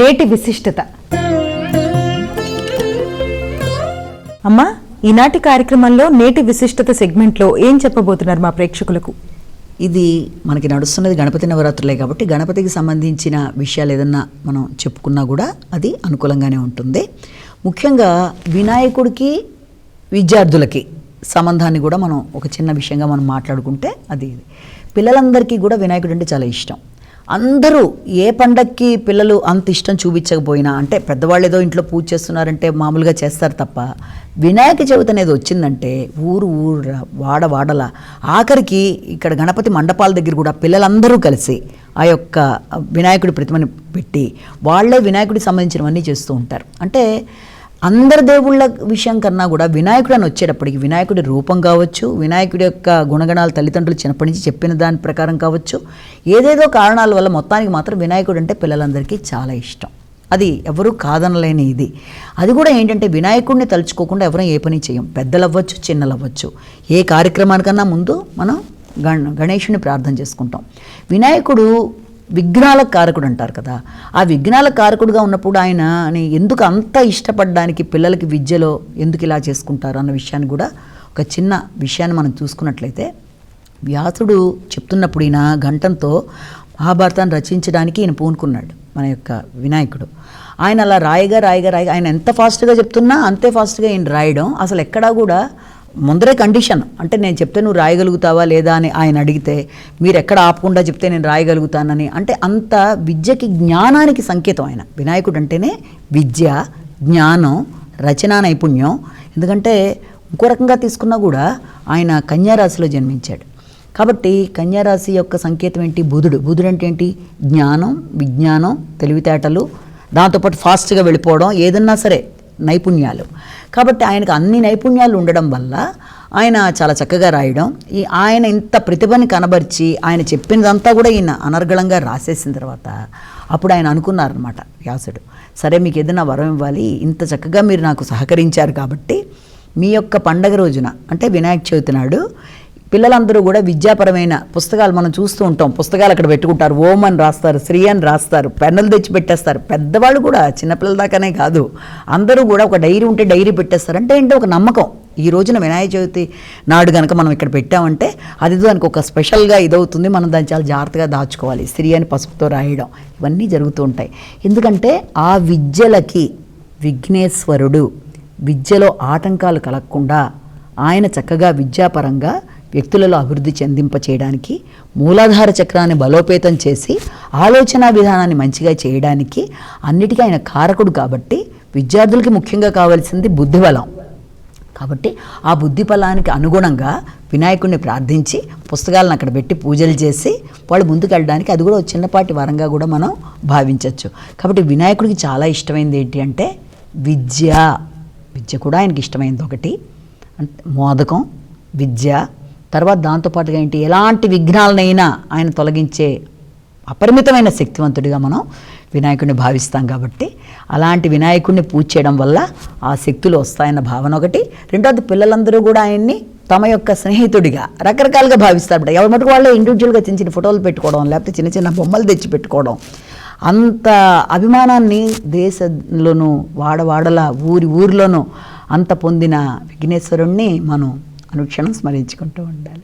నేటి విశిష్టత. అమ్మా ఈనాటి కార్యక్రమంలో నేటి విశిష్టత సెగ్మెంట్లో ఏం చెప్పబోతున్నారు మా ప్రేక్షకులకు? ఇది మనకి నడుస్తున్నది గణపతి నవరాత్రులే కాబట్టి గణపతికి సంబంధించిన విషయాలు ఏదన్నా మనం చెప్పుకున్నా కూడా అది అనుకూలంగానే ఉంటుంది. ముఖ్యంగా వినాయకుడికి విద్యార్థులకి సంబంధాన్ని కూడా మనం ఒక చిన్న విషయంగా మనం మాట్లాడుకుంటే అది ఇది. పిల్లలందరికీ కూడా వినాయకుడు అంటే చాలా ఇష్టం. అందరూ ఏ పండక్కి పిల్లలు అంత ఇష్టం చూపించకపోయినా అంటే పెద్దవాళ్ళు ఏదో ఇంట్లో పూజ చేస్తున్నారంటే మామూలుగా చేస్తారు తప్ప వినాయక చవితి అనేది వచ్చిందంటే ఊరు ఊరు వాడ వాడల. ఆఖరికి ఇక్కడ గణపతి మండపాల దగ్గర కూడా పిల్లలందరూ కలిసి ఆ యొక్క వినాయకుడి ప్రతిమని పెట్టి వాళ్ళే వినాయకుడికి సంబంధించినవన్నీ చేస్తూ ఉంటారు. అంటే అందరి దేవుళ్ళ విషయం కన్నా కూడా వినాయకుడు అని వచ్చేటప్పటికి వినాయకుడి రూపం కావచ్చు వినాయకుడి యొక్క గుణగణాలు తల్లిదండ్రులు చిన్నప్పటి నుంచి చెప్పిన దాని ప్రకారం కావచ్చు ఏదేదో కారణాల వల్ల మొత్తానికి మాత్రం వినాయకుడు అంటే పిల్లలందరికీ చాలా ఇష్టం. అది ఎవరు కాదనలేని ఇది. అది కూడా ఏంటంటే వినాయకుడిని తలుచుకోకుండా ఎవరూ ఏ పని చేయం. పెద్దలు అవ్వచ్చు చిన్నలు అవ్వచ్చు ఏ కార్యక్రమానికన్నా ముందు మనం గణ గణేషుని ప్రార్థన చేసుకుంటాం. వినాయకుడు విఘ్నాల కారకుడు అంటారు కదా. ఆ విఘ్నాల కారకుడుగా ఉన్నప్పుడు ఆయన ఎందుకు అంత ఇష్టపడడానికి పిల్లలకి విద్యలో ఎందుకు ఇలా చేసుకుంటారు అన్న విషయాన్ని కూడా ఒక చిన్న విషయాన్ని మనం చూసుకున్నట్లయితే వ్యాసుడు చెప్తున్నప్పుడు ఈయన గంటంతో మహాభారతాన్ని రచించడానికి ఈయన పూనుకున్నాడు మన యొక్క వినాయకుడు. ఆయన అలా రాయగా రాయగా రాయగా ఆయన ఎంత ఫాస్ట్గా చెప్తున్నా అంతే ఫాస్ట్గా ఈయన రాయడం. అసలు ఎక్కడా కూడా ముందరే కండిషన్. అంటే నేను చెప్తే నువ్వు రాయగలుగుతావా లేదా అని ఆయన అడిగితే మీరు ఎక్కడ ఆపకుండా చెప్తే నేను రాయగలుగుతానని అంటే అంత విద్యకి జ్ఞానానికి సంకేతం ఆయన. వినాయకుడు అంటేనే విద్య జ్ఞానం రచనా నైపుణ్యం. ఎందుకంటే ఇంకో రకంగా తీసుకున్నా కూడా ఆయన కన్యారాశిలో జన్మించాడు. కాబట్టి కన్యారాశి యొక్క సంకేతం ఏంటి? బుధుడు. బుధుడు అంటే ఏంటి? జ్ఞానం విజ్ఞానం తెలివితేటలు. దాంతోపాటు ఫాస్ట్గా వెళ్ళిపోవడం. ఏదన్నా సరే నైపుణ్యాలు. కాబట్టి ఆయనకు అన్ని నైపుణ్యాలు ఉండడం వల్ల ఆయన చాలా చక్కగా రాయడం. ఈ ఆయన ఇంత ప్రతిభని కనబరిచి ఆయన చెప్పినదంతా కూడా ఈయన అనర్గళంగా రాసేసిన తర్వాత అప్పుడు ఆయన అనుకున్నారనమాట వ్యాసుడు సరే మీకు ఏదైనా వరం ఇవ్వాలి. ఇంత చక్కగా మీరు నాకు సహకరించారు కాబట్టి మీ యొక్క పండగ రోజున అంటే వినాయక చవితి నాడు పిల్లలందరూ కూడా విద్యాపరమైన పుస్తకాలు మనం చూస్తూ ఉంటాం. పుస్తకాలు అక్కడ పెట్టుకుంటారు. ఓం అని రాస్తారు శ్రీ అని రాస్తారు పెన్నులు తెచ్చి పెట్టేస్తారు. పెద్దవాళ్ళు కూడా చిన్నపిల్లల దాకానే కాదు. అందరూ కూడా ఒక డైరీ ఉంటే డైరీ పెట్టేస్తారు. అంటే ఏంటో ఒక నమ్మకం. ఈ రోజున వినాయక చవితి నాడు కనుక మనం ఇక్కడ పెట్టామంటే అది దానికి ఒక స్పెషల్గా ఇదవుతుంది. మనం దాన్ని చాలా జాగ్రత్తగా దాచుకోవాలి. స్త్రీ అని పసుపుతో రాయడం ఇవన్నీ జరుగుతూ ఉంటాయి. ఎందుకంటే ఆ విద్యలకి విఘ్నేశ్వరుడు విద్యలో ఆటంకాలు కలగకుండా ఆయన చక్కగా విద్యాపరంగా వ్యక్తులలో అభివృద్ధి చెందింప చేయడానికి మూలాధార చక్రాన్ని బలోపేతం చేసి ఆలోచన విధానాన్ని మంచిగా చేయడానికి అన్నిటికీ ఆయన కారకుడు కాబట్టి విద్యార్థులకి ముఖ్యంగా కావాల్సింది బుద్ధిబలం. కాబట్టి ఆ బుద్ధి ఫలానికి అనుగుణంగా వినాయకుడిని ప్రార్థించి పుస్తకాలను అక్కడ పెట్టి పూజలు చేసి వాళ్ళు ముందుకు వెళ్ళడానికి అది కూడా చిన్నపాటి వరంగా కూడా మనం భావించవచ్చు కాబట్టి వినాయకుడికి చాలా ఇష్టమైంది ఏంటి అంటే విద్య. విద్య కూడా ఆయనకి ఇష్టమైంది ఒకటి. అంటే మోదకం విద్య తర్వాత దాంతోపాటుగా ఏంటి? ఎలాంటి విఘ్నాలనైనా ఆయన తొలగించే అపరిమితమైన శక్తివంతుడిగా మనం వినాయకుడిని భావిస్తాం కాబట్టి అలాంటి వినాయకుడిని పూజ చేయడం వల్ల ఆ శక్తులు వస్తాయన్న భావన ఒకటి. రెండోది పిల్లలందరూ కూడా ఆయన్ని తమ యొక్క స్నేహితుడిగా రకరకాలుగా భావిస్తారు ఎవరి మటుకు వాళ్ళే ఇండివిజువల్గా చిన్న చిన్న ఫోటోలు పెట్టుకోవడం లేకపోతే చిన్న చిన్న బొమ్మలు తెచ్చి పెట్టుకోవడం. అంత అభిమానాన్ని దేశంలోనూ వాడవాడల ఊరి ఊరిలోనూ అంత పొందిన విఘ్నేశ్వరుణ్ణి మనం అనుక్షణం స్మరించుకుంటూ ఉండాలి.